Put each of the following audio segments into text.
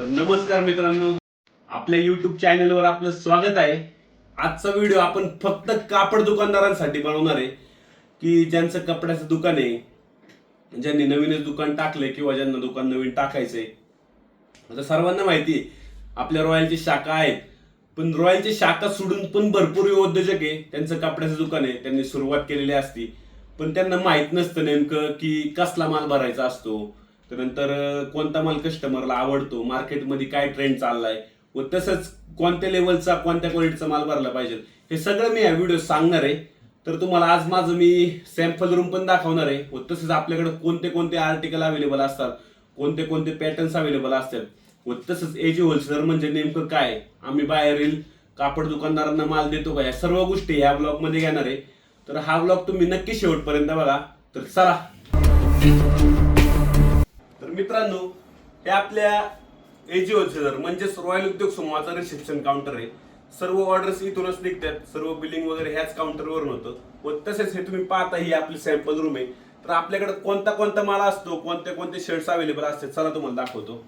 तर नमस्कार मित्रांनो. आपल्या युट्यूब चॅनलवर आपलं स्वागत आहे. आजचा व्हिडिओ आपण फक्त कापड दुकानदारांसाठी बनवणार आहे. की ज्यांचं कपड्याचं दुकान आहे ज्यांनी नवीनच दुकान टाकलंय किंवा ज्यांना दुकान नवीन टाकायचंय. आता सर्वांना माहिती आहे आपल्या रॉयलची शाखा आहेत. पण रॉयलची शाखा सोडून पण भरपूर उद्योजक आहे. त्यांचं कपड्याचं दुकान आहे त्यांनी सुरुवात केलेली असती. पण त्यांना माहीत नसतं नेमकं की कसला माल भरायचा असतो. त्यानंतर कोणता माल कस्टमरला आवडतो मार्केटमध्ये काय ट्रेंड चाललाय व तसंच कोणत्या लेवलचा कोणत्या क्वालिटीचा माल भरला पाहिजे हे सगळं मी या व्हिडिओ सांगणार आहे. तर तुम्हाला आज माझं मी सॅम्पल रूम पण दाखवणार आहे व तसंच आपल्याकडे कोणते कोणते आर्टिकल अवेलेबल असतात कोणते कोणते पॅटर्न्स अवेलेबल असतात व तसंच एजी होलसेलर म्हणजे नेमकं काय आम्ही बाहेरील कापड दुकानदारांना माल देतो का या सर्व गोष्टी या ब्लॉगमध्ये घेणार आहे. तर हा ब्लॉग तुम्ही नक्की शेवटपर्यंत बघा तर चला. मित्रांनो हे आपल्या एजी होलसेलर म्हणजेच रॉयल उद्योग समूहाचा रिसेप्शन काउंटर आहे. सर्व ऑर्डर्स इथूनच निघतात सर्व बिलिंग वगैरे ह्याच काउंटरवरून होतं. व तसेच हे तुम्ही पाहता ही आपली सॅम्पल रूम आहे. तर आपल्याकडे कोणता कोणता माल असतो कोणते कोणते शर्ट्स अवेलेबल असतात चला तुम्हाला दाखवतो.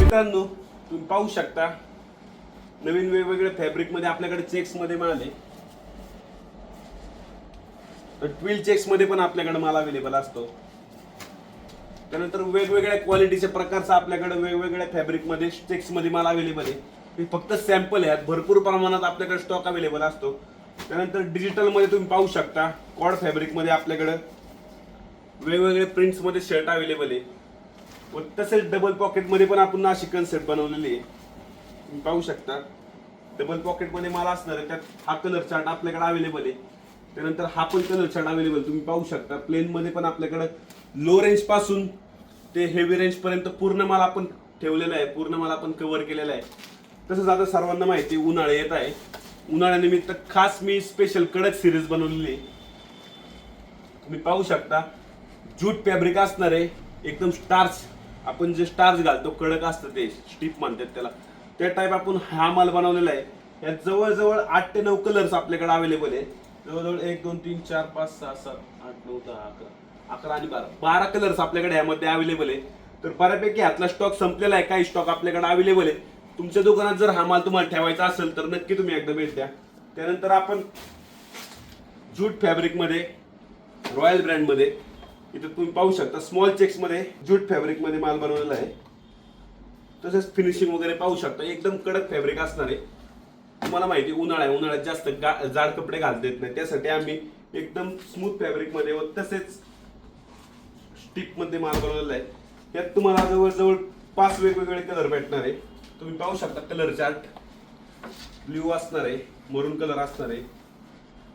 मित्रांनो तुम्ही पाहू शकता नवीन वेगवेगळ्या फॅब्रिकमध्ये आपल्याकडे चेक्समध्ये मिळाले माल आहे. तर ट्विल चेक्समध्ये पण आपल्याकडे माल अवेलेबल असतो. त्यानंतर वेगवेगळ्या क्वालिटीच्या प्रकारचा आपल्याकडे वेगवेगळ्या फॅब्रिकमध्ये चेक्समध्ये माल अवेलेबल आहे. हे फक्त सॅम्पल आहेत भरपूर प्रमाणात आपल्याकडे स्टॉक अवेलेबल असतो. त्यानंतर डिजिटलमध्ये तुम्ही पाहू शकता कॉड फॅब्रिकमध्ये आपल्याकडं वेगवेगळे प्रिंट्समध्ये शर्ट अवेलेबल आहे. व तसेच डबल पॉकेटमध्ये पण आपण नाशिक कन्सेप्ट बनवलेली आहे. तुम्ही पाहू शकता. डबल पॉकेटमध्ये माल असणार आहे त्यात हा कलर चार्ट आपल्याकडे अवेलेबल आहे. त्यानंतर हा पण कलर छान अवेलेबल तुम्ही पाहू शकता. प्लेन मध्ये पण आपल्याकडं लो रेंजपासून ते हेवी रेंज पर्यंत पूर्ण माल आपण ठेवलेला आहे. पूर्ण माल आपण कव्हर केलेला आहे. तसंच आता सर्वांना माहिती आहे, उन्हाळा येत आहे. उन्हाळ्यानिमित्त खास मी स्पेशल कडक सिरीज बनवलेली आहे. तुम्ही पाहू शकता. जूट फॅब्रिक असणार आहे. एकदम स्टार्च आपण जे स्टार्च घालतो कडक असतं ते स्टीप म्हणतात त्याला. त्या टाईप आपण हा माल बनवलेला आहे. यात जवळजवळ आठ ते नऊ कलर्स आपल्याकडे अवेलेबल आहे. जवळजवळ एक दोन तीन चार पाच सहा सात आठ नऊ दहा अकरा अकरा आणि बारा. बारा कलर्स आपल्याकडे यामध्ये अवेलेबल आहे. तर बऱ्यापैकी ह्यातला स्टॉक संपलेला आहे. काही स्टॉक आपल्याकडे अवेलेबल आहे. तुमच्या दुकानात जर हा माल तुम्हाला ठेवायचा असेल तर नक्की तुम्ही एकदा भेट द्या. त्यानंतर आपण जूट फॅब्रिकमध्ये रॉयल ब्रँडमध्ये इथं तुम्ही पाहू शकता स्मॉल चेक्समध्ये जूट फॅब्रिकमध्ये माल बनवलेला आहे. तसेच फिनिशिंग वगैरे पाहू शकता. एकदम कडक फॅब्रिक असणार आहे. तुम्हाला माहिती आहे, उन्हाळा आहे. उन्हाळ्यात जास्त गा- जाड कपडे घालता येत नाही. त्यासाठी आम्ही एकदम स्मूथ फॅब्रिकमध्ये व तसेच स्टिपमध्ये माल बनवलेला आहे. यात तुम्हाला जवळजवळ पाच वेगवेगळे कलर भेटणार आहे. तुम्ही पाहू शकता कलर चार्ट ब्ल्यू असणार आहे मरून कलर असणार आहे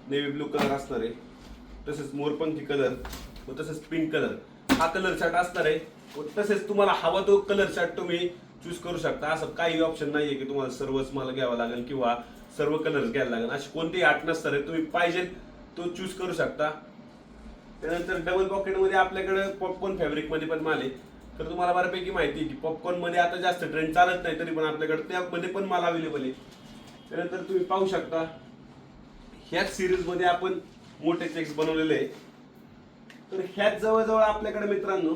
नेव्ही ब्लू कलर असणार आहे तसेच मोरपंखी कलर व तसेच पिंक कलर हा कलर चार्ट असणार आहे व तसेच तुम्हाला हवा तो कलर चार्ट तुम्ही चूज करू शकता. असं काही ऑप्शन नाहीये की तुम्हाला सर्वच मला घ्यावा लागेल किंवा सर्व कलर्स घ्यायला लागेल. अशी कोणतेही आठ नसतात आहे तुम्ही पाहिजे तो चूज करू शकता. त्यानंतर डबल पॉकेटमध्ये आपल्याकडे पॉपकॉर्न फॅब्रिकमध्ये पण माल आहे. तर तुम्हाला बऱ्यापैकी माहिती आहे की पॉपकॉर्नमध्ये आता जास्त ट्रेंड चालत नाही तरी पण आपल्याकडे त्यामध्ये पण माल अवेलेबल आहे. त्यानंतर तुम्ही पाहू शकता ह्याच सिरीजमध्ये आपण मोठे चेक्स बनवलेले आहे तर ह्याच जवळजवळ आपल्याकडे मित्रांनो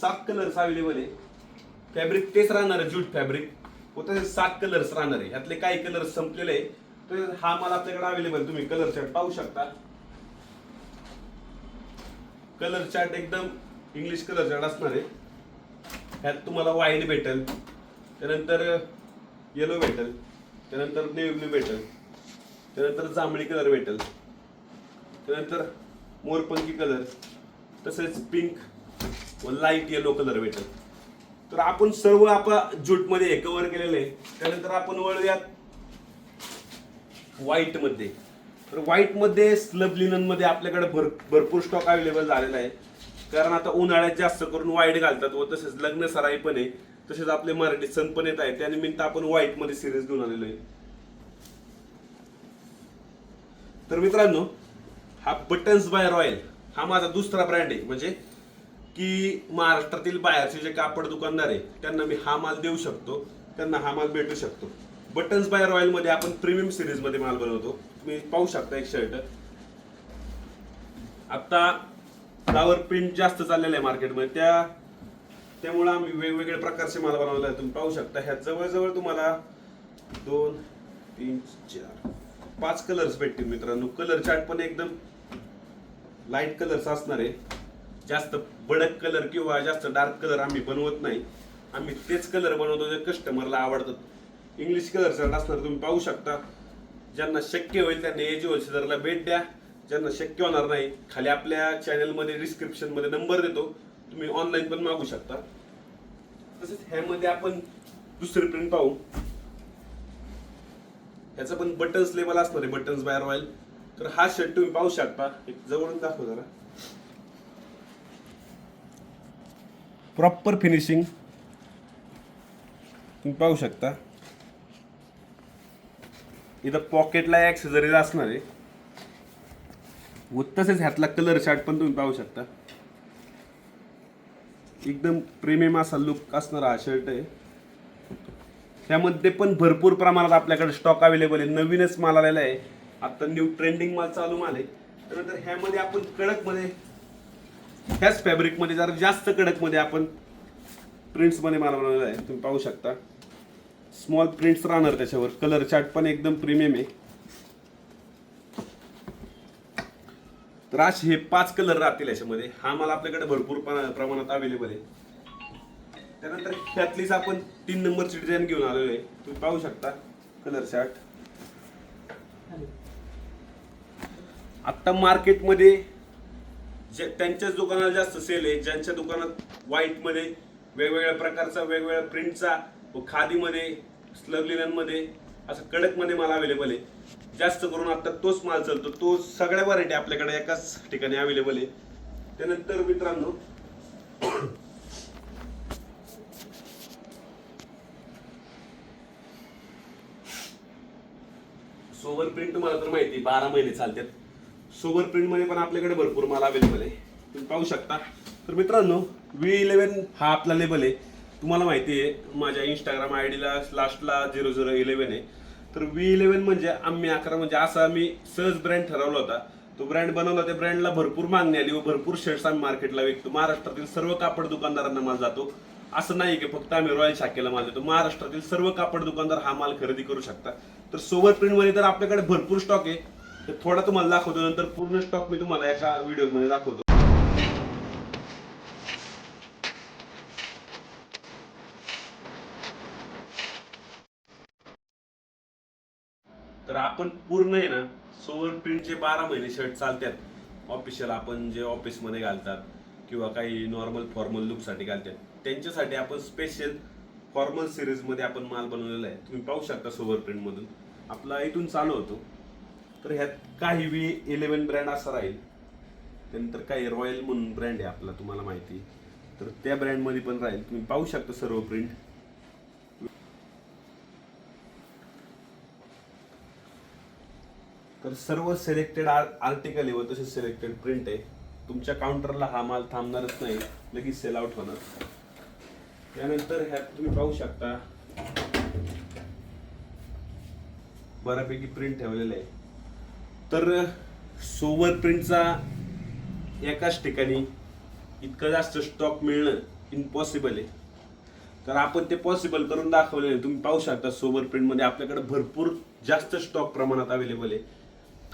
सात कलर्स अवेलेबल आहे. फॅब्रिक तेच राहणार आहे ज्यूट फॅब्रिक. व तसे सात कलर्स राहणार आहे. यातले काही कलर्स संपलेले आहे. तर हा माल आपल्याकडे अवेलेबल तुम्ही कलर चार्ट पाहू शकता. कलर चार्ट एकदम इंग्लिश कलर चार्ट असणार आहे. ह्यात तुम्हाला व्हाईट भेटेल. त्यानंतर येलो भेटल. त्यानंतर नेव्ही ब्ल्यू भेटल. त्यानंतर जांभळी कलर भेटल. त्यानंतर मोरपंखी कलर तसेच पिंक व लाइट येलो कलर भेटल. तर आपण सर्व आपण ज्यूटमध्ये कव्हर केलेलं आहे. त्यानंतर आपण वळूयात व्हाईटमध्ये तर व्हाईटमध्ये स्लब लिननमध्ये आपल्याकडे भर भरपूर स्टॉक अवेलेबल झालेला आहे. कारण आता उन्हाळ्यात जास्त करून व्हाईट घालतात व तसेच लग्न सराई पण आहे. तसेच आपले मराठी सण पण येत आहे त्यानिमित्त आपण व्हाईटमध्ये सिरीज घेऊन आलेलो आहे. तर मित्रांनो हा बटन्स बाय रॉयल हा माझा दुसरा ब्रँड आहे. म्हणजे की महाराष्ट्रातील बाहेरचे जे कापड दुकानदार आहे त्यांना मी हा माल देऊ शकतो त्यांना हा माल भेटू शकतो. बटन्स बाय रॉयलमध्ये आपण प्रीमियम सिरीजमध्ये माल बनवतो. तुम्ही पाहू शकता एक शर्ट आता फ्लावर प्रिंट जास्त चाललेलं आहे मार्केटमध्ये त्या त्यामुळे आम्ही वेगवेगळ्या प्रकारचे माल बनवले आहे तुम्ही पाहू शकता ह्या जवळजवळ तुम्हाला दोन तीन चार पाच कलर्स भेटतील मित्रांनो. कलर चार्ट पण एकदम लाइट कलर्स असणार आहे. जास्त बडक कलर किंवा जास्त डार्क कलर आम्ही बनवत नाही. आम्ही तेच कलर बनवतो जे कस्टमरला आवडतात. इंग्लिश कलर चार्ट असणार तुम्ही पाहू शकता. ज्यांना शक्य होईल त्यांनी एजी होलसेलरला भेट द्या. ज्यांना शक्य होणार नाही खाली आपल्या चॅनलमध्ये डिस्क्रिप्शनमध्ये नंबर देतो. तुम्ही ऑनलाईन पण मागू शकता. तसेच ह्यामध्ये आपण दुसरी प्रिंट पाहू. ह्याचं पण बटन्स लेवल असणार आहे बटन्स बाहेर रॉयल तर हा शर्ट तुम्ही पाहू शकता. एक जवळून दाखव जरा. प्रॉपर फिनिशिंग तुम्ही पाहू शकता. इथं पॉकेटला ऍक्सेसरीज असणार आहे. व तसेच ह्यातला कलर चार्ट पण तुम्ही पाहू शकता. एकदम प्रेमियम असा लुक असणारा हा शर्ट आहे. त्यामध्ये पण भरपूर प्रमाणात आपल्याकडे स्टॉक अवेलेबल आहे. नवीनच माल आलेला आहे. आता न्यू ट्रेंडिंग माल चालू माल आहे. त्यानंतर ह्यामध्ये आपण कडकमध्ये ह्याच फॅब्रिकमध्ये जरा जास्त कडकमध्ये आपण प्रिंट्समध्ये माल बनवलेला आहे तुम्ही पाहू शकता. स्मॉल प्रिंट्स राहणार त्याच्यावर. कलर चार्ट पण एकदम प्रीमियम आहे. तर असे हे पाच कलर राहतील याच्यामध्ये. हा माल आपल्याकडे भरपूर प्र- प्रमाणात अवेलेबल आहे. त्यानंतर ह्यातलीच आपण तीन नंबरची डिझाईन घेऊन आलेलो आहे. तुम्ही पाहू शकता कलर चार्ट आता मार्केटमध्ये जे त्यांच्याच दुकानाला जास्त सेल आहे ज्यांच्या दुकानात व्हाईटमध्ये वेगवेगळ्या प्रकारचा वेगवेगळ्या प्रिंटचा व खादीमध्ये स्लग असं कडकमध्ये माल अवेलेबल आहे. जास्त करून आता तोच माल चालतो. तो सगळ्या व्हरायटी आपल्याकडे एकाच ठिकाणी अवेलेबल आहे. त्यानंतर मित्रांनो सोवर प्रिंट मला तर माहिती आहे, बारा महिने चालतात. सोबर प्रिंटमध्ये पण आपल्याकडे भरपूर माल अवेलेबल आहे. तुम्ही पाहू शकता. तर मित्रांनो व्ही इलेव्हन हा आपला लेबल आहे. तुम्हाला माहिती आहे माझ्या इंस्टाग्राम आय डीला लास्टला झिरो झिरो इलेव्हन आहे. तर व्ही इलेव्हन म्हणजे आम्ही अकरा म्हणजे असा आम्ही सहज ब्रँड ठरवला होता. तो ब्रँड बनवला त्या ब्रँडला भरपूर मागणी आली व भरपूर शर्ट्स आम्ही मार्केटला विकतो. महाराष्ट्रातील सर्व कापड दुकानदारांना माल जातो. असं नाही की फक्त आम्ही रॉयल शाखेला माल देतो. महाराष्ट्रातील सर्व कापड दुकानदार हा माल खरेदी करू शकता तर सोबत प्रिंटमध्ये तर आपल्याकडे भरपूर स्टॉक आहे. तर थोडा तुम्हाला दाखवतो नंतर पूर्ण स्टॉक मी तुम्हाला एका व्हिडिओमध्ये दाखवतो. तर आपण पूर्ण आहे ना सोवर प्रिंटचे बारा महिने शर्ट चालतात ऑफिशियल आपण जे ऑफिसमध्ये घालतात किंवा काही नॉर्मल फॉर्मल लुकसाठी घालतात त्यांच्यासाठी आपण स्पेशल फॉर्मल सिरीजमध्ये आपण माल बनवलेला आहे. तुम्ही पाहू शकता सोवर प्रिंटमधून आपला इथून चालू होतो. तर ह्यात काही वी इलेवन ब्रँड असा राहील. त्यानंतर काही रॉयल म्हणून ब्रँड आहे आपला तुम्हाला माहिती. तर त्या ब्रँडमध्ये पण राहील. तुम्ही पाहू शकता सर्व प्रिंट तर सर्व सिलेक्टेड आर्टिकल आहे व तसे सिलेक्टेड प्रिंट आहे. तुमच्या काउंटरला हा माल थांबणारच नाही. लगेच सेल आउट होणार. त्यानंतर ह्यात तुम्ही पाहू शकता. बऱ्यापैकी प्रिंट ठेवलेलं आहे. तर सोवर प्रिंटचा एकाच ठिकाणी इतकं जास्त स्टॉक मिळणं इम्पॉसिबल आहे. तर आपण ते पॉसिबल करून दाखवलेलं तुम्ही पाहू शकता सोबर प्रिंटमध्ये आपल्याकडे भरपूर जास्त स्टॉक प्रमाणात अवेलेबल आहे.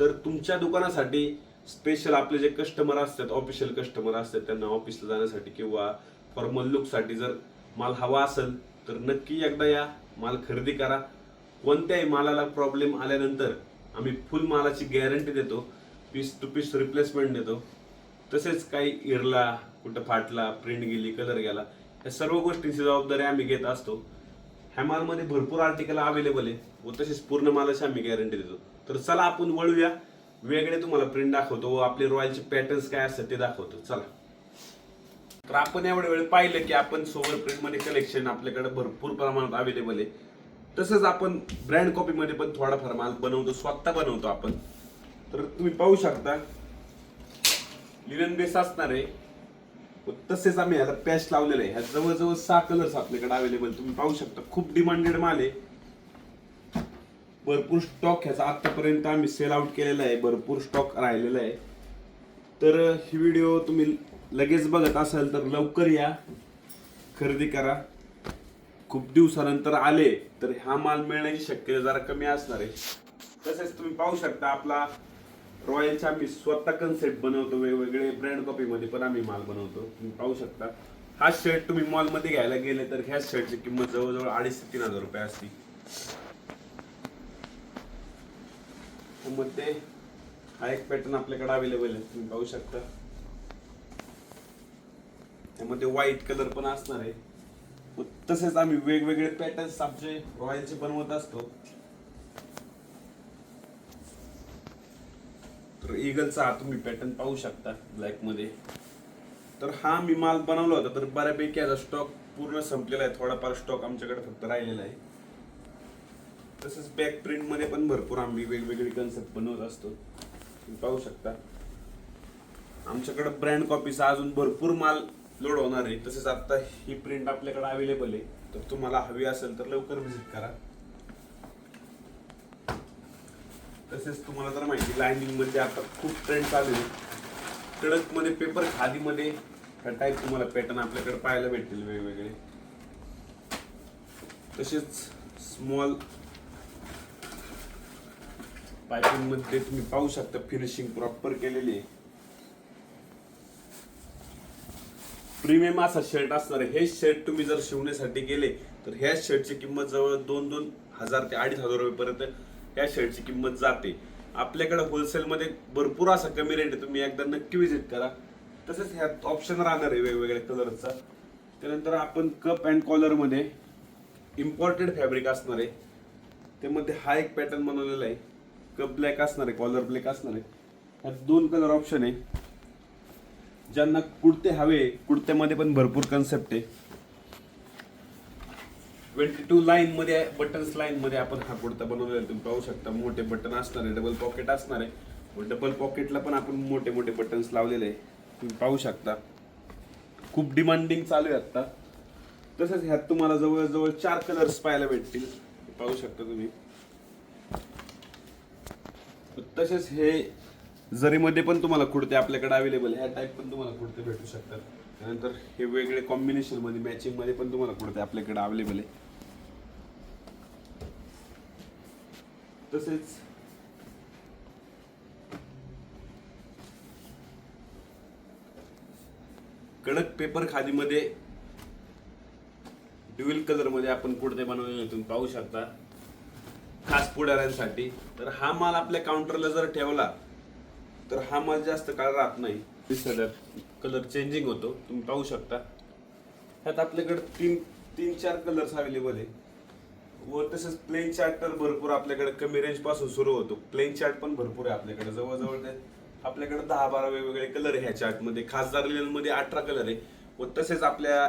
तर तुमच्या दुकानासाठी स्पेशल आपले जे कस्टमर असतात ऑफिशियल कस्टमर असतात त्यांना ऑफिसला जाण्यासाठी किंवा फॉर्मल लुकसाठी जर माल हवा असेल तर नक्की एकदा या माल खरेदी करा. कोणत्याही मालाला प्रॉब्लेम आल्यानंतर आम्ही फुल मालाची गॅरंटी देतो. पीस टू पीस रिप्लेसमेंट देतो. तसेच काही इरला कुठं फाटला प्रिंट गेली कलर गेला या सर्व गोष्टींची जबाबदारी आम्ही घेत असतो. ह्या मालमध्ये भरपूर आर्टिकल अवेलेबल आहे. व तसेच पूर्ण मालाची आम्ही गॅरंटी देतो. तर चला आपण वळूया. वेगळे तुम्हाला प्रिंट दाखवतो व आपले रॉयलचे पॅटर्न्स काय असतात ते दाखवतो. चला. तर आपण एवढ्या वेळ पाहिलं की आपण सोवर प्रिंटमध्ये कलेक्शन आपल्याकडे भरपूर प्रमाणात अवेलेबल आहे. तसंच आपण ब्रँड कॉपीमध्ये पण थोडाफार माल बनवतो स्वतः बनवतो आपण. तर तुम्ही पाहू शकता लिनन बेस असणार आहे. तसेच आम्ही ह्याला पॅच लावलेलं आहे. ह्या जवळजवळ सहा कलर्स आपल्याकडे अवेलेबल तुम्ही पाहू शकता खूप डिमांडेड माल आहे. भरपूर स्टॉक ह्याचा आतापर्यंत आम्ही सेल आउट केलेला आहे. भरपूर स्टॉक राहिलेला आहे. तर ही व्हिडिओ तुम्ही लगेच बघत असाल तर लवकर या. खरेदी करा. खूप दिवसानंतर आले तर हा माल मिळण्याची शक्यता जरा कमी असणार आहे. तसेच तुम्ही पाहू शकता आपला रॉयलचा आम्ही स्वतः कन्सेप्ट बनवतो वेगवेगळे ब्रँड कॉपीमध्ये पण आम्ही माल बनवतो. तुम्ही पाहू शकता. हा शर्ट तुम्ही मॉलमध्ये घ्यायला गेले तर ह्या शर्टची किंमत जवळजवळ अडीच ते तीन हजार रुपये असते. मध्ये हा एक पॅटर्न आपल्याकडे अवेलेबल आहे. तुम्ही पाहू शकता. त्यामध्ये व्हाईट कलर पण असणार आहे. तसेच आम्ही वेगवेगळे पॅटर्न्स आमचे रॉयलचे बनवत असतो. तर इगलचा हा तुम्ही पॅटर्न पाहू शकता ब्लॅकमध्ये. तर हा मी माल बनवला होता तर बऱ्यापैकी याचा स्टॉक पूर्ण संपलेला आहे. थोडाफार स्टॉक आमच्याकडे फक्त राहिलेला आहे. तसंच बॅक प्रिंटमध्ये पण भरपूर आम्ही वेगवेगळे कन्सेप्ट बनवत असतो. तुम्ही पाहू शकता. आमच्याकडे ब्रँड कॉपीचा अजून भरपूर माल लोड होणार आहे. तसेच आता ही प्रिंट आपल्याकडे अवेलेबल आहे. तर तुम्हाला हवी असेल तर लवकर व्हिजिट करा. तसेच तुम्हाला तर माहिती लाइनिंगमध्ये आता खूप ट्रेंड चालू आहे. कडकमध्ये पेपर खादी मध्ये टाईप तुम्हाला पॅटर्न आपल्याकडे पाहायला भेटतील वेगवेगळे. तसेच स्मॉल पायपिंगमध्ये तुम्ही पाहू शकता फिनिशिंग प्रॉपर केलेली आहे. प्रीमियम असा शर्ट असणार आहे. हे शर्ट तुम्ही जर शिवण्यासाठी गेले तर ह्या शर्टची किंमत जवळ दोन दोन हजार ते अडीच हजार रुपयेपर्यंत या शर्टची किंमत जाते. आपल्याकडे होलसेलमध्ये भरपूर असा कमी रेट आहे. तुम्ही एकदा नक्की विजिट करा. तसेच ह्यात ऑप्शन राहणार आहे वेगवेगळ्या कलरचा त्यानंतर आपण कप अँड कॉलरमध्ये इम्पॉर्टेड फॅब्रिक असणार आहे. त्यामध्ये हा एक पॅटर्न बनवलेला आहे. कप ब्लॅक असणार आहे कॉलर ब्लॅक असणार आहे. ह्यात दोन कलर ऑप्शन आहे. ज्यांना कुडते हवे कुडत्यामध्ये पण भरपूर कन्सेप्ट आहे. ट्वेंटी टू लाईन मध्ये बटन्स लाईन मध्ये आपण हा कुडता बनवलेला आहे. तुम्ही पाहू शकता मोठे बटन असणार आहे डबल पॉकेट असणार आहे. डबल पॉकेटला पण आपण मोठे मोठे बटन्स लावलेले आहे. तुम्ही पाहू शकता. खूप डिमांडिंग चालू आहे आत्ता. तसंच ह्यात तुम्हाला जवळजवळ चार कलर्स पाहायला भेटतील. पाहू शकता तुम्ही. तसेच हे जरीमध्ये पण तुम्हाला कुडते आपल्याकडे अवेलेबल ह्या टाईप पण तुम्हाला कुडते भेटू शकतात. त्यानंतर हे वेगळे कॉम्बिनेशनमध्ये मॅचिंगमध्ये पण तुम्हाला कुडते आपल्याकडे अवेलेबल आहे. तसेच कडक पेपर खादीमध्ये ड्युएल कलरमध्ये आपण कुडते बनवलेले तुम्ही पाहू शकता. खास पुढाऱ्यांसाठी. तर हा माल आपल्या काउंटरला जर ठेवला तर हा माल जास्त काळ राहत नाही. दिसत कलर चेंजिंग होतो. तुम्ही पाहू शकता. ह्यात आपल्याकडे तीन तीन चार कलर्स अवेलेबल आहे. व तसेच प्लेन चार्ट तर भरपूर आपल्याकडे कमी रेंजपासून सुरू होतो. प्लेन चार्ट पण भरपूर आहे आपल्याकडे. जवळजवळ आपल्याकडे दहा बारा वेगवेगळे कलर आहे ह्या चार्टमध्ये. खासदार लिननमध्ये अठरा कलर आहे. व तसेच आपल्या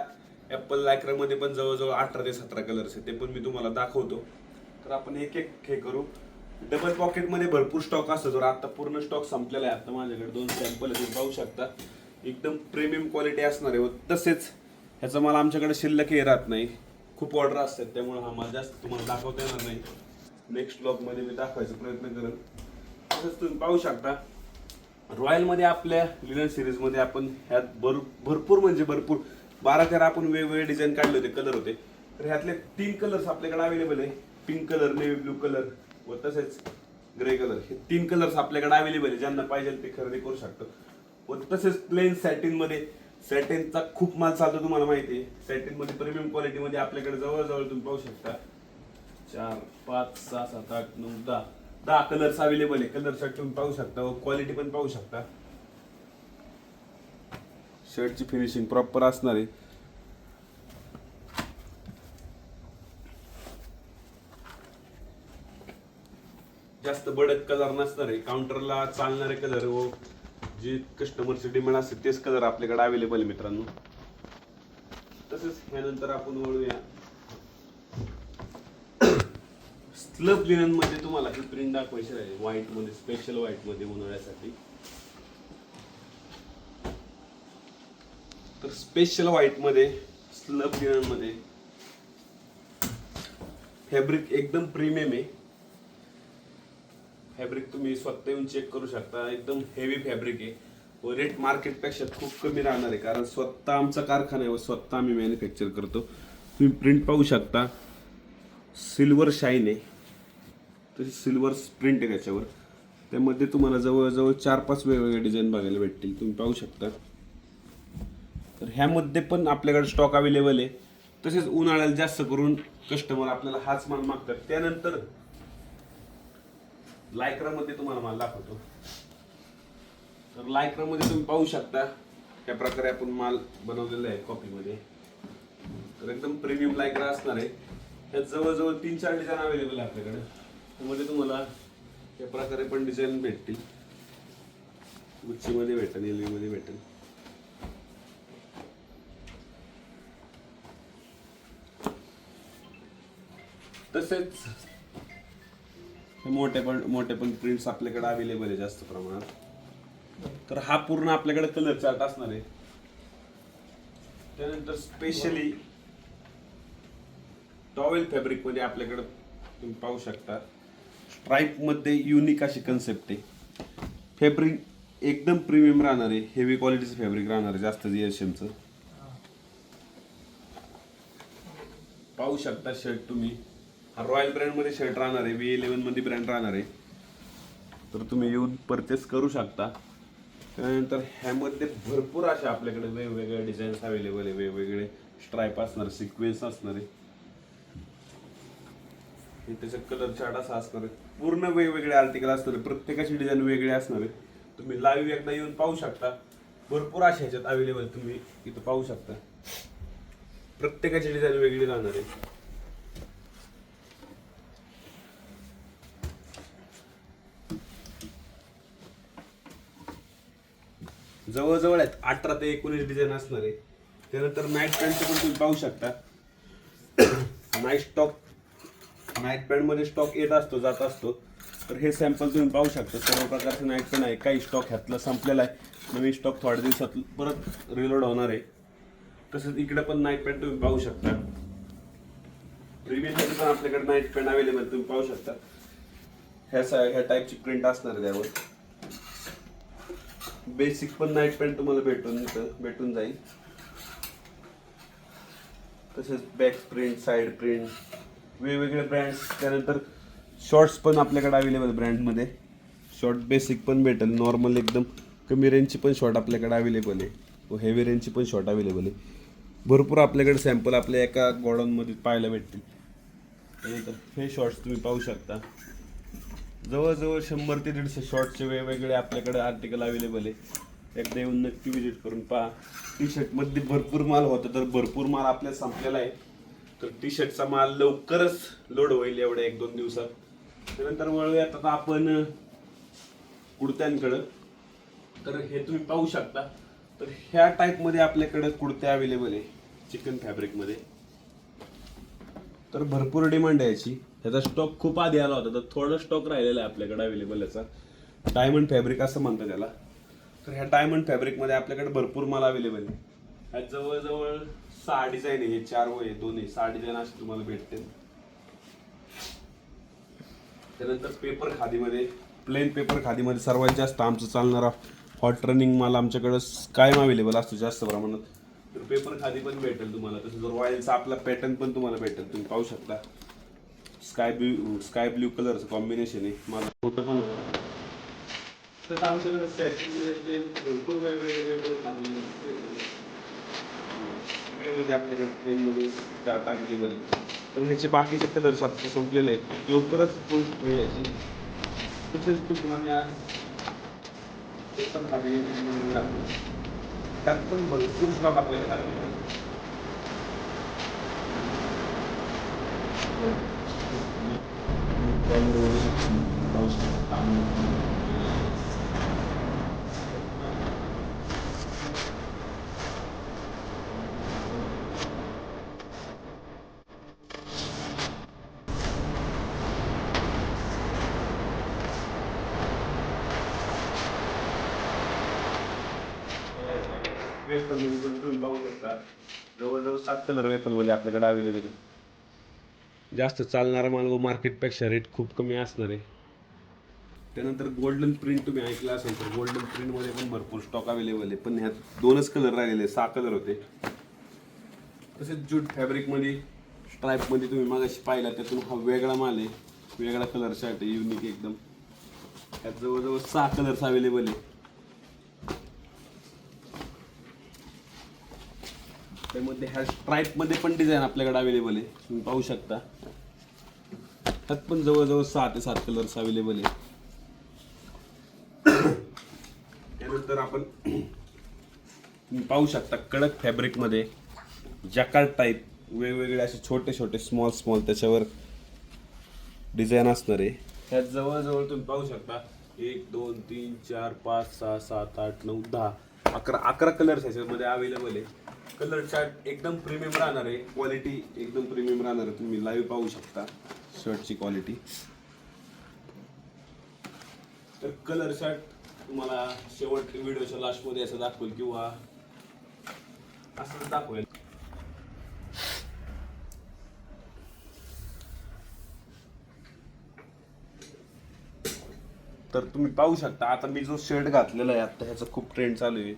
ऍपल लायक्रा मध्ये पण जवळजवळ अठरा ते सतरा कलर्स आहे ते पण मी तुम्हाला दाखवतो. तर आपण एक एक हे करू. डबल पॉकेटमध्ये भरपूर स्टॉक असतो. तर आता पूर्ण स्टॉक संपलेला आहे आता माझ्याकडे दोन सॅम्पल तुम्ही पाहू शकता. एकदम प्रीमियम क्वालिटी असणार आहे. व तसेच ह्याचा मला आमच्याकडे शिल्लकही राहत नाही. खूप ऑर्डर असतात. त्यामुळे हा माल जास्त तुम्हाला दाखवता येणार नाही. नेक्स्ट ब्लॉगमध्ये मी दाखवायचा प्रयत्न करेन. तसंच तुम्ही पाहू शकता रॉयलमध्ये आपल्या लिनन सिरीजमध्ये आपण ह्यात भर भरपूर म्हणजे भरपूर बारा तेरा आपण वेगवेगळे डिझाईन काढले होते कलर होते. तर ह्यातले तीन कलर्स आपल्याकडे अवेलेबल आहे. Pink colour navy blue colour व तसेच ग्रे कलर हे तीन कलर्स आपल्याकडे अवेलेबल आहे. ज्यांना पाहिजे ते खरेदी करू शकतात व तसेच प्लेन सॅटिनमध्ये सॅटिनचा खूप माल चालतो तुम्हाला माहिती आहे. सॅटिनमध्ये प्रीमियम क्वालिटीमध्ये आपल्याकडे जवळजवळ तुम्ही पाहू शकता. चार पाच सहा सात आठ नऊ दहा. दहा कलर्स अवेलेबल आहे. कलर शर्ट तुम्ही पाहू शकता व क्वालिटी पण पाहू शकता. शर्टची फिनिशिंग प्रॉपर असणार आहे. जास्त बडक कलर नसणार आहे काउंटरला चालणारे कलर व हो, जे कस्टमरची डिमांड असते तेच कलर आपल्याकडे अवेलेबल आहे मित्रांनो. तसेच ह्यानंतर आपण वळूया. स्लब लिननमध्ये तुम्हाला ही प्रिंट दाखवायची राहील. व्हाईटमध्ये स्पेशल व्हाईटमध्ये उन्हाळ्यासाठी. तर स्पेशल व्हाईटमध्ये स्लब लिननमध्ये फॅब्रिक एकदम प्रीमियम आहे. फॅब्रिक तुम्ही स्वतः येऊन चेक करू शकता. एकदम हेवी फॅब्रिक आहे. व रेट मार्केटपेक्षा खूप कमी राहणार आहे. कारण स्वतः आमचा कारखाना आहे व स्वतः आम्ही मॅन्युफॅक्चर करतो. तुम्ही प्रिंट पाहू शकता. सिल्वर शाईन आहे. तशी सिल्वर प्रिंट आहे त्याच्यावर. त्यामध्ये तुम्हाला जवळजवळ चार पाच वेगवेगळे डिझाईन बघायला भेटतील. तुम्ही पाहू शकता. तर ह्यामध्ये पण आपल्याकडे स्टॉक अवेलेबल आहे. तसेच उन्हाळ्याला जास्त करून कस्टमर आपल्याला हाच माल मागतात. त्यानंतर लायक्रामध्ये तुम्हाला माल दाखवतो. तर लायक्रामध्ये तुम्ही पाहू शकता त्या प्रकारे आपण माल बनवलेला आहे कॉपीमध्ये. तर एकदम प्रीमियम लायक्रा असणार आहे. त्यात जवळजवळ तीन चार डिझाईन अवेलेबल आहे आपल्याकडे. त्यामध्ये तुम्हाला त्या प्रकारे पण डिझाईन भेटतील. गुच्छीमध्ये भेटेल एलवीमध्ये भेटेल. तसेच हे मोठे पण मोठे पण प्रिंट्स आपल्याकडे अवेलेबल आहे जास्त प्रमाणात. तर हा पूर्ण आपल्याकडे कलर चार्ट असणार आहे. त्यानंतर स्पेशली टॉवेल फॅब्रिकमध्ये आपल्याकडे तुम्ही पाहू शकता. स्ट्राईपमध्ये युनिक अशी कन्सेप्ट आहे. फॅब्रिक एकदम प्रीमियम राहणार आहे. हेवी क्वालिटीचं फॅब्रिक राहणार आहे. जास्त जीएसएमचं पाहू शकता शर्ट तुम्ही. हा रॉयल ब्रँडमध्ये शर्ट राहणार आहे वी इलेवनमध्ये ब्रँड राहणार आहे. तर तुम्ही येऊन परचेस करू शकता. त्यानंतर ह्यामध्ये भरपूर अशा आपल्याकडे वेगवेगळ्या डिझाईन्स अवेलेबल आहे वेगवेगळे स्ट्राईप असणार सिक्वेन्स असणार आहे. त्याचा कलर चार्ट असा असणार आहे. पूर्ण वेगवेगळे आर्टिकल असणार आहे प्रत्येकाची डिझाईन वेगळी असणार आहे. तुम्ही लाईव्ह एकदा येऊन पाहू शकता. भरपूर अशा ह्याच्यात अवेलेबल तुम्ही इथं पाहू शकता. प्रत्येकाची डिझाईन वेगळी राहणार आहे. जवळजवळ आहेत. अठरा ते एकोणीस डिझाईन असणार आहे. त्यानंतर नाईट पॅन्टचं पण तुम्ही पाहू शकता. नाईट स्टॉक नाईट पॅन्टमध्ये स्टॉक येत असतो जात असतो. तर हे सॅम्पल तुम्ही पाहू शकता. सर्व प्रकारचे नाईट पॅन्ट आहे. काही स्टॉक ह्यातला संपलेला आहे. नवीन स्टॉक थोड्या दिवसात परत रिलोड होणार आहे. तसंच इकडे पण नाईट पॅन्ट तुम्ही पाहू शकता. प्रीमियम पण आपल्याकडे नाईट पॅन्ट अवेलेबल तुम्ही पाहू शकता. ह्या ह्या टाईपची प्रिंट असणार आहे त्यावर. बेसिक पण नाईट पॅन्ट तुम्हाला भेटून भेटून जाईल. तसेच बॅक प्रिंट साईड प्रिंट वेगवेगळे ब्रँड्स त्यानंतर शॉर्ट्स पण आपल्याकडे अवेलेबल ब्रँडमध्ये शॉर्ट बेसिक पण भेटेल. नॉर्मल एकदम कमी रेंजची पण शॉर्ट आपल्याकडे अवेलेबल आहे. व हेवी रेंजची पण शॉर्ट अवेलेबल आहे. भरपूर आपल्याकडे सॅम्पल आपल्या एका गोडाऊनमध्ये पाहायला भेटतील. त्यानंतर हे शॉर्ट्स तुम्ही पाहू शकता. जवळजवळ शंभर ते दीडशे शॉर्टचे वेगवेगळे आपल्याकडे आर्टिकल अवेलेबल आहे. एकदा येऊन नक्की विजिट करून पहा. टी शर्टमध्ये भरपूर माल होता तर भरपूर माल आपल्या संपलेला आहे. तर टी शर्टचा माल लवकरच लोड होईल एवढ्या एक दोन दिवसात. त्यानंतर वळूयात आता आपण कुडत्यांकडं. तर हे तुम्ही पाहू शकता. तर ह्या टाईपमध्ये आपल्याकडं कुडत्या अवेलेबल आहे चिकन फॅब्रिकमध्ये तर भरपूर डिमांड आहे याची. त्याचा स्टॉक खूप आधी आला होता तर थोडा स्टॉक राहिलेला आहे आपल्याकडे अवेलेबल याचा. डायमंड फॅब्रिक असं म्हणतात त्याला. तर ह्या डायमंड फॅब्रिकमध्ये आपल्याकडे भरपूर माल अवेलेबल आहे. ह्या जवळजवळ सहा डिझाईन आहे हे चार वय आहे दोन्ही सहा डिझाईन असे तुम्हाला भेटते त्यानंतर पेपर खादीमध्ये प्लेन पेपर खादीमध्ये सर्वात जास्त आमचं चालणारा हॉट रनिंग माल आमच्याकडं कायम अवेलेबल असतो जास्त प्रमाणात. तर पेपर खादी पण भेटेल तुम्हाला. तसं जर रॉयलचा आपला पॅटर्न पण तुम्हाला भेटेल. तुम्ही पाहू शकता. स्काय ब्ल्यू स्काय ब्ल्यू कलरचं कॉम्बिनेशन आहे. माझा फोटो पण तर आमच्याकडे set म्हणजे भरपूर वेगवेगळे वेगवेगळे आपल्याकडे ट्रेनमध्ये टाकली तर ह्याचे बाकीचे कलर्स आता संपलेले आहेत. लवकरच पोस्ट होईल याची. तसेच तुम्हाला त्यात पण भरपूर स्टॉक आपल्याकडे आलेले आहेत. वेफरमध्ये पण तुम्ही पाहू शकता जवळजवळ सात कलर वेफरमध्ये आपल्याकडे अवेलेबल आहे जास्त चालणारा माल व मार्केटपेक्षा रेट खूप कमी असणार आहे. त्यानंतर गोल्डन प्रिंट तुम्ही ऐकलं असेल तर गोल्डन प्रिंटमध्ये पण भरपूर स्टॉक अवेलेबल आहे. पण ह्यात दोनच कलर राहिलेले सहा कलर होते. तसेच जूट फॅब्रिकमध्ये स्ट्राईपमध्ये तुम्ही मागाशी पाहिला त्यातून हा वेगळा माल आहे. वेगळा कलर शर्ट आहे युनिक एकदम. त्यात जवळजवळ सहा कलर्स अवेलेबल आहे. त्यामध्ये ह्या स्ट्राईपमध्ये पण डिझाईन आपल्याकडे अवेलेबल आहे. तुम्ही पाहू शकता. त्यात पण जवळजवळ सहा ते सात कलर्स अवेलेबल आहे त्यानंतर आपण तुम्ही पाहू शकता कडक फॅब्रिकमध्ये जॅकार्ड टाईप वेगवेगळे असे छोटे छोटे स्मॉल स्मॉल त्याच्यावर डिझाईन असणार आहे. त्यात जवळजवळ तुम्ही पाहू शकता एक दोन तीन चार पाच सहा सात आठ नऊ दहा अकरा अकरा कलर्स ह्याच्यामध्ये अवेलेबल आहे. कलर चार्ट एकदम प्रीमियम राहणार आहे. क्वालिटी एकदम प्रीमियम राहणार आहे. तुम्ही लाईव्ह पाहू शकता. शर्टची क्वालिटी. तर कलर शर्ट तुम्हाला शेवट व्हिडिओच्या लास्टमध्ये असं दाखवेल किंवा असं दाखवेल. तर तुम्ही पाहू शकता आता मी जो शर्ट घातलेला आहे आता ह्याचा खूप ट्रेंड चालू आहे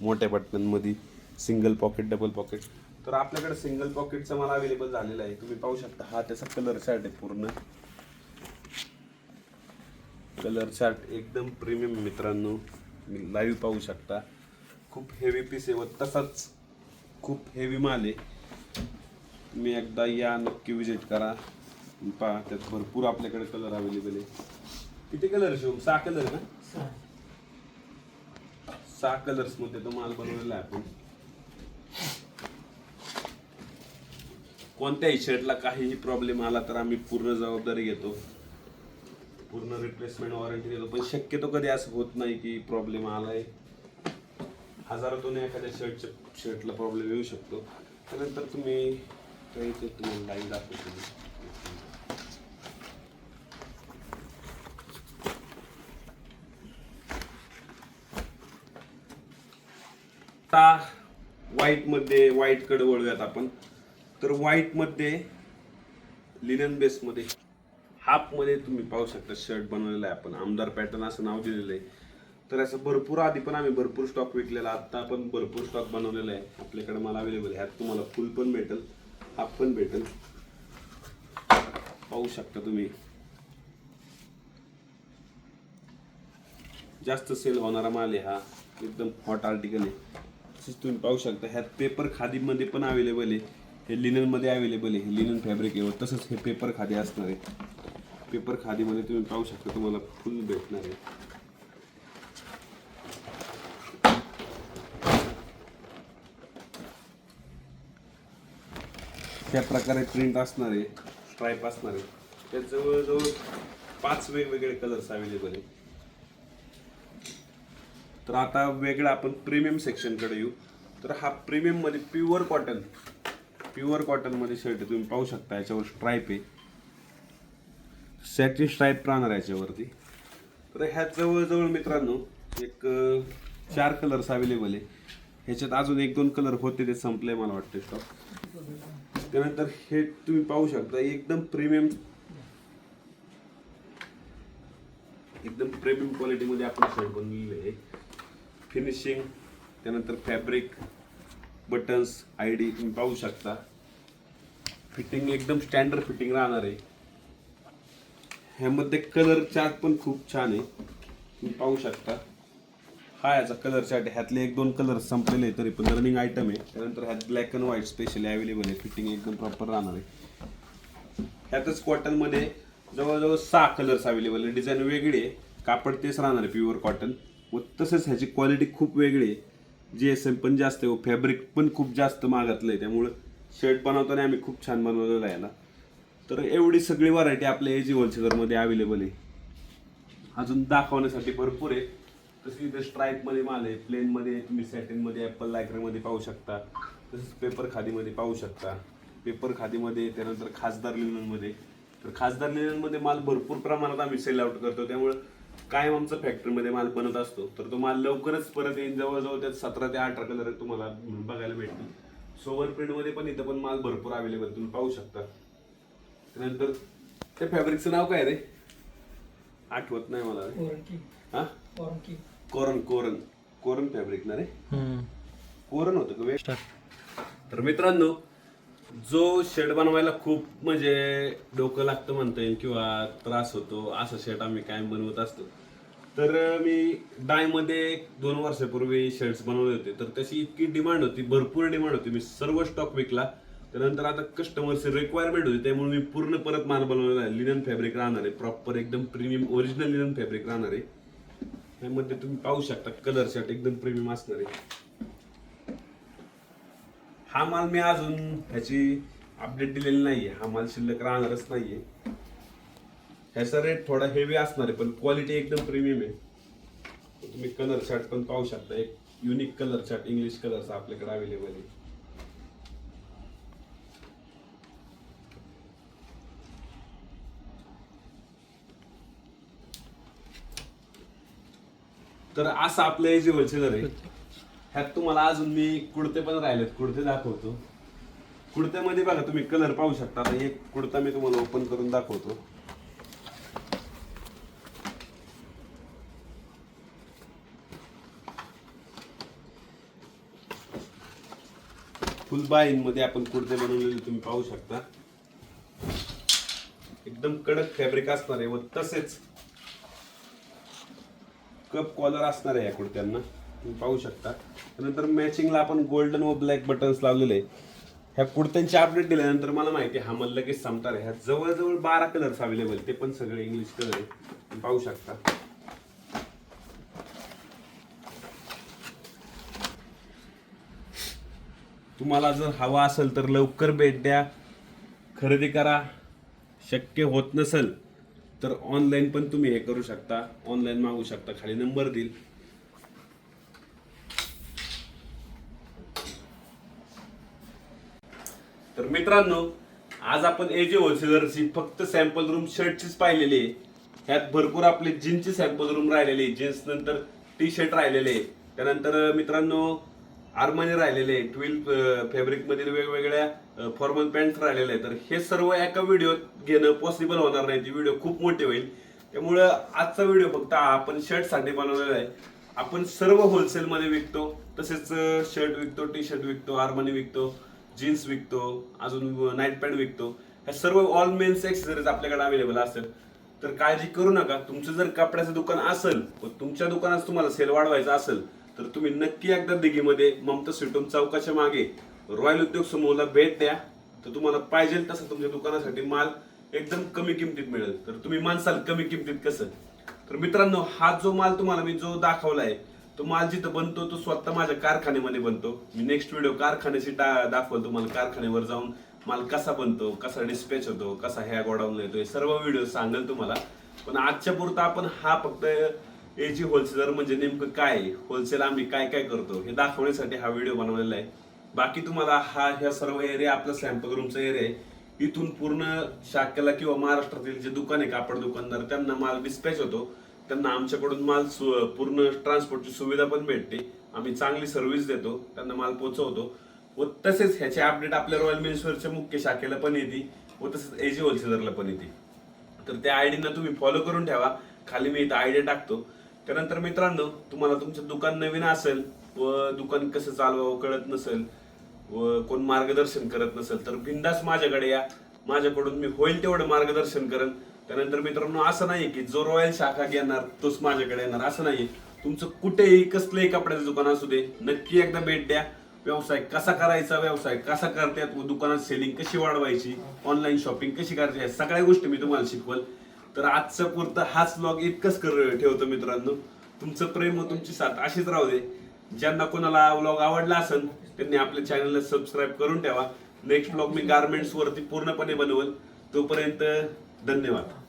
मोठ्या पटकनमध्ये. सिंगल पॉकेट डबल पॉकेट तर आपल्याकडे सिंगल पॉकेटचा मला अवेलेबल झालेला आहे. तुम्ही पाहू शकता हा त्याचा कलर चार्ट आहे पूर्ण. कलर चार्ट एकदम प्रीमियम मित्रांनो. मी लाईव्ह पाहू शकता. खूप हेवी पीस आहे व तसाच खूप हेवी माल आहे. तुम्ही एकदा या नक्की विजिट करा. पहा त्यात भरपूर आपल्याकडे कलर अवेलेबल आहे. किती कलर शिव सहा कलर ना? सहा. कलर्समध्ये तो माल बनवलेला आहे आपण. कोणत्याही शर्टला काहीही प्रॉब्लेम आला तर आम्ही पूर्ण जबाबदारी घेतो. पूर्ण रिप्लेसमेंट वॉरंटी देतो. पण शक्यतो कधी असं होत नाही की प्रॉब्लेम आलाय. हजारातून एखाद्या शर्टच्या शर्टला प्रॉब्लेम येऊ शकतो. त्यानंतर तुम्ही काही ते तुम्ही लाईन दाखवतो. आता वाईटमध्ये मध्ये वळूयात आपण. तर वाईटमध्ये लिनन बेसमध्ये हाफमध्ये तुम्ही पाहू शकता शर्ट बनवलेला आहे आपण. आमदार पॅटर्न असं नाव दिलेलं आहे. तर असं भरपूर आधी पण आम्ही भरपूर स्टॉक विकलेला आत्ता पण भरपूर स्टॉक बनवलेला आहे. आपल्याकडे मला अवेलेबल ह्यात तुम्हाला फुल पण भेटेल हाफ पण भेटेल. पाहू शकता तुम्ही. जास्त सेल होणारा माल आहे हा. एकदम हॉट आर्टिकल आहे. तुम्ही पाहू शकता ह्यात पेपर खादीमध्ये पण अवेलेबल आहे. हे लिननमध्ये अवेलेबल आहे. हे लिनन फॅब्रिक आहे तसंच हे पेपर खादी असणार आहे. पेपर खादीमध्ये तुम्ही पाहू शकता तुम्हाला फुल भेटणार आहे. त्या प्रकारे प्रिंट असणार आहे स्ट्राईप असणार आहे. त्यात जवळजवळ पाच वेगवेगळे कलर्स अवेलेबल आहे. तर आता वेगळा आपण प्रीमियम सेक्शनकडे येऊ. तर हा प्रीमियममध्ये प्युअर कॉटन प्युअर कॉटनमध्ये शर्ट आहे. तुम्ही पाहू शकता याच्यावर स्ट्राईप आहे. सॅटिन स्ट्राईप राहणार याच्यावरती. तर ह्यात जवळजवळ मित्रांनो एक चार कलर्स अवेलेबल आहे. ह्याच्यात अजून एक दोन कलर होते ते संपले मला वाटते स्टॉक त्यानंतर हे तुम्ही पाहू शकता एकदम प्रीमियम एकदम प्रीमियम क्वालिटीमध्ये आपण शर्ट बनवलेले आहे. फिनिशिंग त्यानंतर फॅब्रिक बटन्स आय डी तुम्ही पाहू शकता. फिटिंग एकदम स्टँडर्ड फिटिंग राहणार आहे. ह्यामध्ये कलर चार्ट पण खूप छान आहे. तुम्ही पाहू शकता. हा याचा कलर चार्ट आहे. ह्यातले एक दोन कलर संपलेले आहे तरी पण रनिंग आयटम आहे. त्यानंतर ह्यात black and white specially available आहे. फिटिंग एकदम प्रॉपर राहणार आहे. ह्यातच कॉटनमध्ये जवळजवळ सहा कलर्स अवेलेबल आहे. डिझाईन वेगळी आहे. कापड तेच राहणार आहे प्युअर कॉटन व तसंच ह्याची क्वालिटी खूप वेगळी आहे. जी एस एम पण जास्त आहे व फॅब्रिक पण खूप जास्त मागातलं आहे त्यामुळं शर्ट बनवताना आम्ही खूप छान बनवलेलं आहे याला तर एवढी सगळी व्हरायटी आपल्या एजी होलसेलरमध्ये अवेलेबल आहे. अजून दाखवण्यासाठी भरपूर आहे. तशी इथे स्ट्राईपमध्ये माल आहे. प्लेनमध्ये तुम्ही सॅटिनमध्ये ॲपल लायकरमध्ये पाहू शकता. तसंच पेपर खादीमध्ये पाहू शकता. पेपर खादीमध्ये त्यानंतर खासदार लिननमध्ये तर खासदार लिननमध्ये माल भरपूर प्रमाणात आम्ही सेल आउट करतो. त्यामुळं कायम आमचं फॅक्टरीमध्ये माल बनत असतो. तर तो माल लवकरच परत येईल जवळजवळ त्यात सतरा ते अठरा कलर तुम्हाला बघायला भेटतील. सोवर प्रिंटमध्ये पण इथं पण माल भरपूर अवेलेबल तुम्ही पाहू शकता. त्यानंतर त्या फॅब्रिकचं नाव काय रे? आठवत नाही मला. हा? कोरंकी कोरन कोरन कोरन फॅब्रिक ना रे? कोरन होतं का तर मित्रांनो जो शेड बनवायला खूप म्हणजे डोकं लागतं म्हणता येईल किंवा त्रास होतो असं शेड आम्ही कायम बनवत असतो. तर मी डायमध्ये एक दोन वर्षापूर्वी शेड्स बनवले होते. तर त्याची इतकी डिमांड होती भरपूर डिमांड होती. मी सर्व स्टॉक विकला. त्यानंतर आता कस्टमरची रिक्वायरमेंट होती त्यामुळे मी पूर्ण परत माल बनवलेला आहे. लिनन फॅब्रिक राहणार आहे प्रॉपर एकदम प्रीमियम ओरिजिनल लिनन फॅब्रिक राहणार आहे. त्यामध्ये तुम्ही पाहू शकता कलर शर्ट एकदम प्रीमियम असणार आहे. हा माल मी अजून ह्याची अपडेट दिलेली नाहीये. हा माल शिल्लक राहणारच नाहीये. ह्याचा रेट थोडा हेवी असणार आहे पण क्वालिटी एकदम प्रीमियम आहे. तुम्ही कलर शर्ट पण पाहू शकता. एक युनिक कलर शर्ट इंग्लिश कलरचा आपल्याकडे अवेलेबल आहे. तर असं आपलं हे जे होलसेलर आहे. ह्यात तुम्हाला अजून मी कुडते पण राहिलेत. कुडते दाखवतो. कुडत्यामध्ये बघा तुम्ही कलर पाहू शकता. आता एक कुडता मी तुम्हाला ओपन करून दाखवतो. फुल बाईनमध्ये आपण कुडते बनवलेले तुम्ही पाहू शकता. एकदम कडक फॅब्रिक असणार आहे व तसेच कप कॉलर असणार आहे या कुडत्यांना. तुम्ही पाहू शकता. त्यानंतर मॅचिंगला आपण गोल्डन व ब्लॅक बटन्स लावलेले आहे ह्या कुर्त्यांची अपडेट दिल्यानंतर मला माहिती आहे हा मला लगेच संपणार आहे. ह्या जवळजवळ बारा कलर्स अवेलेबल ते पण सगळे इंग्लिश कलर आहे पाहू शकता. तुम्हाला जर हवा असेल तर लवकर भेट द्या. खरेदी करा. शक्य होत नसेल तर ऑनलाईन पण तुम्ही हे करू शकता. ऑनलाईन मागू शकता. खाली नंबर देईल. तर मित्रांनो आज आपण एजे होलसेलरची फक्त सॅम्पल रूम शर्टचीच पाहिलेली आहे. ह्यात भरपूर आपले जीन्सचे सॅम्पल रूम राहिलेले जीन्स नंतर टी शर्ट राहिलेले आहे त्यानंतर मित्रांनो आर्माने राहिलेले आहे ट्विल फॅब्रिकमधील वेगवेगळ्या फॉर्मल पॅन्ट राहिलेले आहेत. तर हे सर्व एका व्हिडिओत घेणं पॉसिबल होणार नाही. ती व्हिडिओ खूप मोठी होईल. त्यामुळं आजचा व्हिडिओ फक्त आपण शर्टसाठी बनवलेला आहे. आपण सर्व होलसेलमध्ये विकतो. तसेच शर्ट विकतो टी शर्ट विकतो आर्माने विकतो. जीन्स विकतो अजून नाईट पॅन्ट विकतो. ह्या सर्व ऑल मेन्स एक्सेसरीज आपल्याकडे अवेलेबल असतात तर काळजी करू नका. तुमचं जर कपड्याचं दुकान असेल व तुमच्या दुकानात तुम्हाला सेल वाढवायचा असेल तर तुम्ही नक्की एकदा दिघीमध्ये ममता स्वीटोम चौकाच्या मागे रॉयल उद्योग समूहाला भेट द्या. तर तुम्हाला पाहिजे तसं तुमच्या दुकानासाठी माल एकदम कमी किमतीत मिळेल. तर तुम्ही माणसाल कमी किमतीत कसं? तर मित्रांनो हा जो माल तुम्हाला मी जो दाखवला आहे तो माल जिथं बनतो तो स्वतः माझ्या कारखान्यामध्ये बनतो. मी नेक्स्ट व्हिडिओ कारखान्याशी दा दाखवल तुम्हाला कारखान्यावर जाऊन माल कसा बनतो कसा डिस्पॅच होतो कसा ह्या गोडाऊन येतो हे सर्व व्हिडिओ सांगेल तुम्हाला. पण आजच्या पुरता आपण हा फक्त एजी होलसेलर म्हणजे नेमकं काय होलसेल आम्ही काय काय करतो हे दाखवण्यासाठी हा व्हिडिओ बनवलेला आहे. बाकी तुम्हाला हा ह्या सर्व एरिया आपला सॅम्पल रूमचा एरिया आहे. इथून पूर्ण शाखेला किंवा महाराष्ट्रातील जे दुकान आहे कापड दुकानदार त्यांना माल डिस्पॅच होतो. त्यांना आमच्याकडून माल सु- पूर्ण ट्रान्सपोर्टची सुविधा पण भेटते. आम्ही चांगली सर्व्हिस देतो. त्यांना माल पोहोचवतो व तसेच ह्याचे अपडेट आपल्या रॉयल मिनिस्टरच्या मुख्य शाखेला पण येते व तसेच एजी होलसेलरला पण येते. तर त्या आयडीना तुम्ही फॉलो करून ठेवा. खाली मी इथं आयडिया टाकतो. त्यानंतर मित्रांनो तुम्हाला तुमचं दुकान नवीन असेल व दुकान कसं चालवावं कळत नसेल व कोण मार्गदर्शन करत नसेल तर बिंदास माझ्याकडे या. माझ्याकडून मी होईल तेवढं मार्गदर्शन करेन. त्यानंतर मित्रांनो असं नाही की जो रॉयल शाखा घेणार तोच माझ्याकडे येणार. असं नाही तुमचं कुठेही कसलंही कपड्याचं दुकान असू दे नक्की एकदा भेट द्या. व्यवसाय कसा करायचा व्यवसाय कसा करतात व दुकानात सेलिंग कशी वाढवायची ऑनलाईन शॉपिंग कशी करायची ह्या सगळ्या गोष्टी मी तुम्हाला शिकवल. तर आजचं पुरतं हाच ब्लॉग इतकंच कर ठेवतो मित्रांनो. तुमचं प्रेम व तुमची साथ अशीच राहू दे. ज्यांना कोणाला व्लॉग आवडला असेल त्यांनी आपल्या चॅनलला सबस्क्राईब करून ठेवा. नेक्स्ट ब्लॉग मी गार्मेंट्स वरती पूर्णपणे बनवल. तोपर्यंत धन्यवाद.